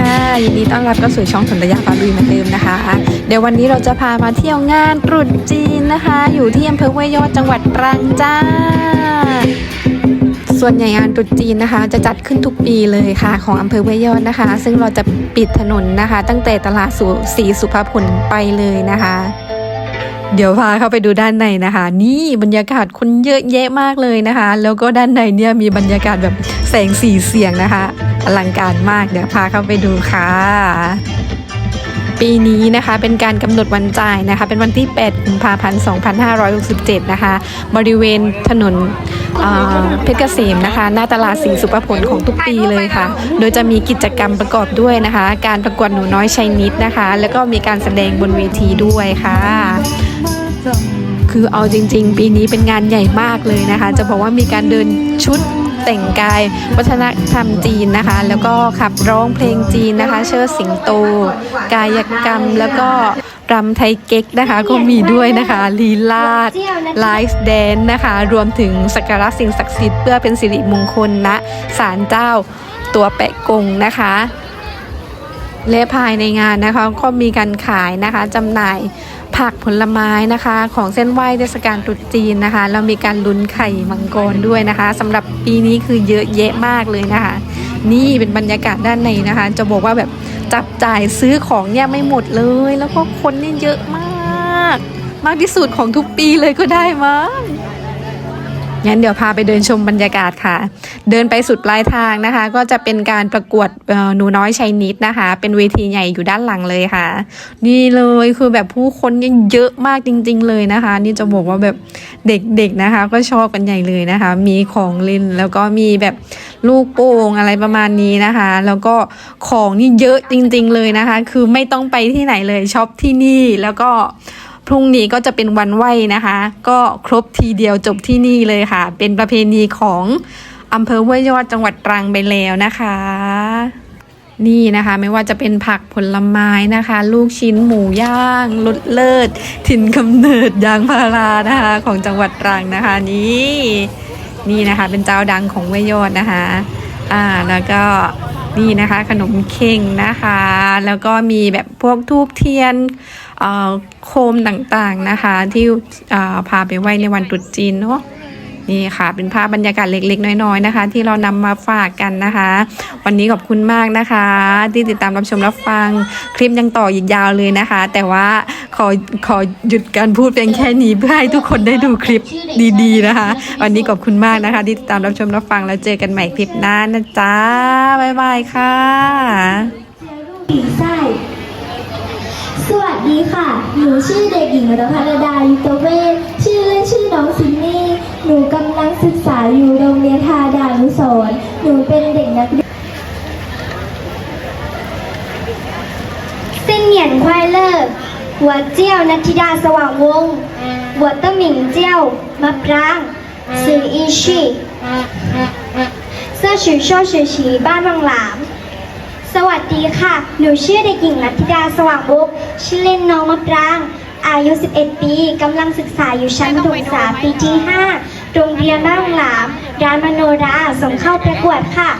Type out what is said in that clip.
ค่ะยินดีต้อนรับเข้าสู่ช่องสันตยาปาลุยเหมือนเดิมนะคะ เดี๋ยววันนี้เราจะพามาเที่ยวงานตรุษจีนนะคะ อยู่ที่อำเภอห้วยยอดจังหวัดตรังจ้า ส่วนใหญ่งานตรุษจีนนะคะ จะจัดขึ้นทุกปีเลยค่ะ ของอำเภอห้วยยอดนะคะ ซึ่งเราจะปิดถนนนะคะ ตั้งแต่ตลาดสุสีสุภาพลไปเลยนะคะเดี๋ยวพาเข้าไปดูด้านในนะคะ นี่บรรยากาศคนเยอะแยะมากเลยนะคะ แล้วก็ด้านในเนี่ยมีบรรยากาศแบบแสงสีเสียงนะคะ อลังการมากเดี๋ยวพาเข้าไปดูค่ะ ปีนี้นะคะเป็นการกำหนดวันจ่ายนะคะ เป็นวันที่ 8 กุมภาพันธ์ 2567 นะคะ บริเวณถนนเพชรเกษมนะคะ หน้าตลาดสีสุภพลของทุกปีเลยค่ะ โดยจะมีกิจกรรมประกอบด้วยนะคะ การประกวดหนูน้อยชัยนิดนะคะ แล้วก็มีการแสดงบนเวทีด้วยค่ะคือเอาจริง ๆ ปีนี้เป็นงานใหญ่มากเลยนะคะ จะบอกว่ามีการเดินชุด แต่งกายวัฒนธรรมจีนนะคะ แล้วก็ขับร้องเพลงจีนนะคะ เชิดสิงโต กายกรรมแล้วก็รำไทยเก๊กนะคะก็มีด้วยนะคะลีลาดไลฟ์แดนนะคะ รวมถึงสักการะสิ่งศักดิ์สิทธิ์เพื่อเป็นสิริมงคลณศาลเจ้าตัวแปะกงนะคะ และภายในงานนะคะก็มีการขายนะคะจำหน่าย ผักผลไม้นะคะ ของเส้นไหว้เทศกาลตรุษจีนนะคะ เรามีการลุ้นไข่มังกรด้วยนะคะสำหรับปีนี้คือเยอะแยะมากเลยนะคะ นี่เป็นบรรยากาศด้านในนะคะ จะบอกว่าแบบจับจ่ายซื้อของเนี่ยไม่หมดเลย แล้วก็คนเนี่ยเยอะมาก มากที่สุดของทุกปีเลยก็ได้มั้ง งั้นเดี๋ยวพาไปเดินชมบรรยากาศค่ะ เดินไปสุดปลายทางนะคะ ก็จะเป็นการประกวดหนูน้อยชัยนิดนะคะ เป็นเวทีใหญ่อยู่ด้านหลังเลยค่ะ นี่เลยคือแบบผู้คนยังเยอะมากจริง ๆ เลยนะคะ นี่จะบอกว่าแบบเด็กๆนะคะ ก็ชอบกันใหญ่เลยนะคะ มีของเล่นแล้วก็มีแบบลูกโป่งอะไรประมาณนี้นะคะ แล้วก็ของนี่เยอะจริง ๆ เลยนะคะ คือไม่ต้องไปที่ไหนเลยช็อปที่นี่แล้วก็ พรุ่งนี้ก็จะเป็นวันไหวนะคะ ก็ครบทีเดียวจบที่นี่เลยค่ะ เป็นประเพณีของอำเภอห้วยยอดจังหวัดตรังไปแล้วนะคะ นี่นะคะไม่ว่าจะเป็นผักผลไม้นะคะ ลูกชิ้นหมูย่างรสเลิศ ถิ่นกำเนิดยางพารานะคะ ของจังหวัดตรังนะคะนี่นี่นะคะเป็นเจ้าดังของห้วยยอดนะคะ อ่าแล้วก็นี่นะคะ ขนมเค้งนะคะ แล้วก็มีแบบพวกทูบเทียนอ่อโคมต่างๆนะคะ ที่อ่าพาไปไหว้ในวันตรุษจีนเนาะนี่ค่ะ เป็นภาพบรรยากาศเล็ก ๆ น้อย ๆ นะคะ ที่เรานำมาฝากกันนะคะ วันนี้ขอบคุณมากนะคะ ที่ติดตามรับชมรับฟังคลิปยังต่ออีกยาวเลยนะคะ แต่ว่า อขอหยุดการพูดเพียงแค่นี้เพื่อให้ทุกคนได้ดูคลิปดีๆนะคะ วันนี้ขอบคุณมากนะคะ ที่ติดตามรับชมรับฟังแล้วเจอกันใหม่คลิปหน้านะจ๊ะบ๊ายบายค่ะหญิงไส้สวัสดีค่ะ หนูชื่อเด็กหญิงรพัฒดายุตเวศชื่อเล่นชื่อน้องซินนี่ หนูกำลังศึกษาอยู่โรงเรียนทาดานุสรหนูเป็นเด็กนักเรียนเส้นเหยียนควายเลอร์ หัวเจี้ยวนัทธิดาสว่างวงหัวเต้าหมิงเจี้ยวมะพร้างสืออีชีเสื้อฉือโชว์ฉือฉีบ้านวังหลาม สวัสดีค่ะ หนูชื่อเด็กหญิงนัทธิดาสว่างบุกชื่อเล่นน้องมะปราง อายุ 11 ปีกำลังศึกษาอยู่ชั้นประถมศึกษาปีที่ 5 โรงเรียนบ้านหลาม ร้านมโนราส่งเข้าประกวดค่ะ